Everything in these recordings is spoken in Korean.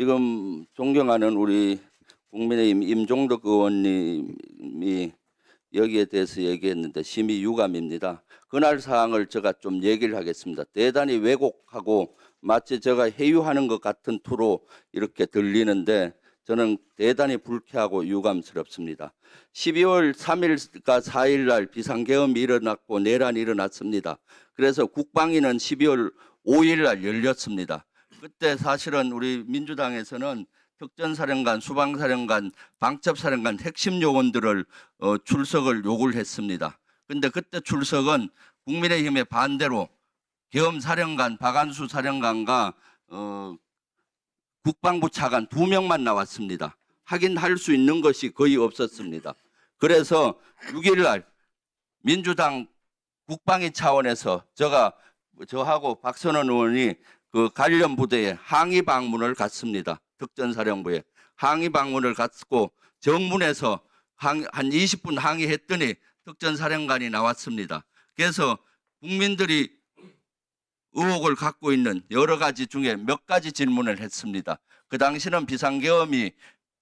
지금 존경하는 우리 국민의힘 임종덕 의원님이 여기에 대해서 얘기했는데 심히 유감입니다. 그날 사항을 제가 좀 얘기를 하겠습니다. 대단히 왜곡하고 마치 제가 회유하는 것 같은 투로 이렇게 들리는데 저는 대단히 불쾌하고 유감스럽습니다. 12월 3일과 4일 날 비상계엄이 일어났고 내란이 일어났습니다. 그래서 국방위는 12월 5일 날 열렸습니다. 그때 사실은 우리 민주당에서는 특전사령관, 수방사령관, 방첩사령관 핵심 요원들을 어, 출석을 요구를 했습니다. 근데 그때 출석은 국민의힘의 반대로 계엄사령관, 박안수 사령관과 어, 국방부 차관 두 명만 나왔습니다. 하긴 할 수 있는 것이 거의 없었습니다. 그래서 6일 날 민주당 국방위 차원에서 제가 저하고 박선원 의원이 그 관련 부대에 항의 방문을 갔습니다. 특전사령부에 항의 방문을 갔고 정문에서 항- 한 20분 항의했더니 특전사령관이 나왔습니다. 그래서 국민들이 의혹을 갖고 있는 여러 가지 중에 몇 가지 질문을 했습니다. 그 당시는 비상계엄이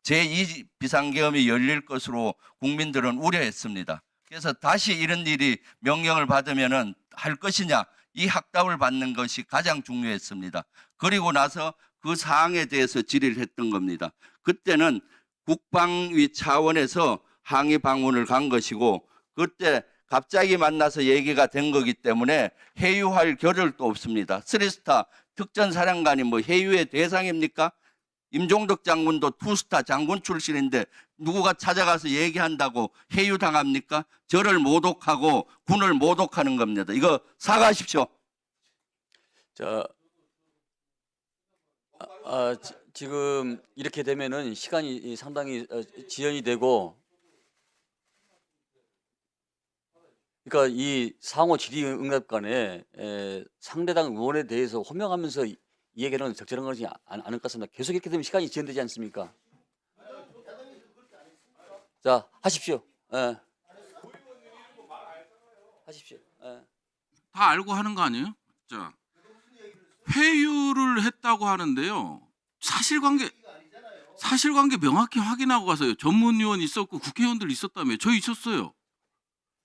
제2 비상계엄이 열릴 것으로 국민들은 우려했습니다. 그래서 다시 이런 일이 명령을 받으면은 할 것이냐 이 학답을 받는 것이 가장 중요했습니다. 그리고 나서 그 사항에 대해서 질의를 했던 겁니다. 그때는 국방위 차원에서 항의 방문을 간 것이고 그때 갑자기 만나서 얘기가 된 거기 때문에 회유할 겨를도 없습니다. 쓰리스타 특전사령관이 뭐 회유의 대상입니까? 임종덕 장군도 투스타 장군 출신인데 누구가 찾아가서 얘기한다고 회유당합니까? 저를 모독하고 군을 모독하는 겁니다. 이거 사과하십시오. 자, 아, 아, 지- 지금 이렇게 되면은 시간이 이 상당히 어, 지연이 되고, 그러니까 이 상호 질의응답관에 에, 상대당 의원에 대해서 호명하면서 이이 얘기는 적절한 것이 아- 않- 않을 것 같습니다. 계속 이렇게 되면 시간이 지연되지 않습니까? 자, 하십시오. 예. 하십시오. 예. 다 알고 하는 거 아니에요? 자, 회유를 했다고 하는데요. 사실관계 사실관계 명확히 확인하고 가서요. 전문위원 있었고 국회의원들 있었다며. 저 있었어요.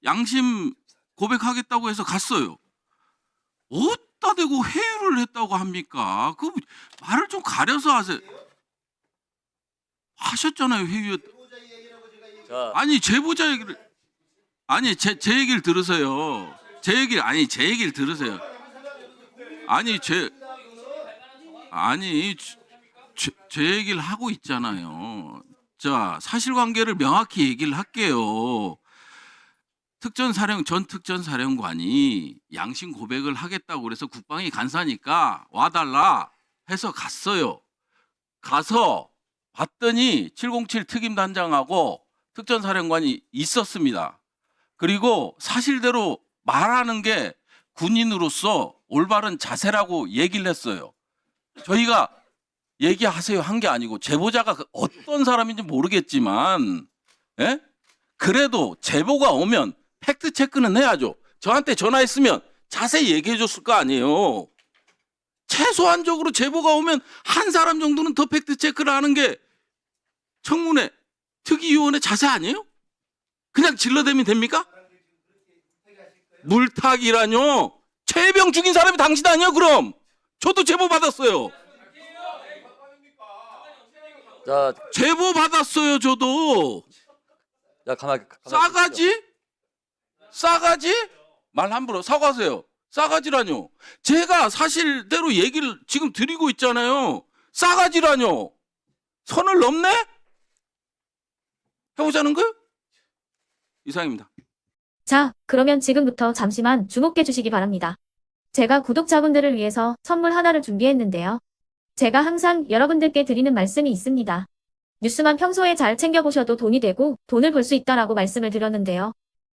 양심 고백하겠다고 해서 갔어요. 어 디다 대고 회유를 했다고 합니까? 그 말을 좀 가려서 하세요. 하셨잖아요, 회유. 자, 아니 제보자 얘기를 아니 제, 제 얘기를 들으세요. 제 얘기를 아니 제 얘기를 들으세요. 아니 제 아니 제, 제 얘기를 하고 있잖아요. 자 사실관계를 명확히 얘기를 할게요. 특전사령 전 특전사령관이 양심 고백을 하겠다고 그래서 국방이 간사니까 와달라 해서 갔어요. 가서 봤더니 707 특임단장하고 특전사령관이 있었습니다. 그리고 사실대로 말하는 게 군인으로서 올바른 자세라고 얘기를 했어요. 저희가 얘기하세요 한 게 아니고 제보자가 그 어떤 사람인지 모르겠지만, 예? 그래도 제보가 오면 팩트 체크는 해야죠. 저한테 전화했으면 자세히 얘기해 줬을 거 아니에요. 최소한적으로 제보가 오면 한 사람 정도는 더 팩트 체크를 하는 게 청문회 특위위원회 자세 아니에요? 그냥 질러대면 됩니까? 물타기라뇨? 최병 죽인 사람이 당신 아니에요 그럼? 저도 제보 받았어요. 자, 제보 받았어요 저도. 자 가만 가만 싸가지? 싸가지? 말 함부로 사과하세요. 싸가지라뇨. 제가 사실대로 얘기를 지금 드리고 있잖아요. 싸가지라뇨. 선을 넘네? 해보자는 거요? 이상입니다. 자, 그러면 지금부터 잠시만 주목해 주시기 바랍니다. 제가 구독자분들을 위해서 선물 하나를 준비했는데요. 제가 항상 여러분들께 드리는 말씀이 있습니다. 뉴스만 평소에 잘 챙겨보셔도 돈이 되고 돈을 벌 수 있다라고 말씀을 드렸는데요.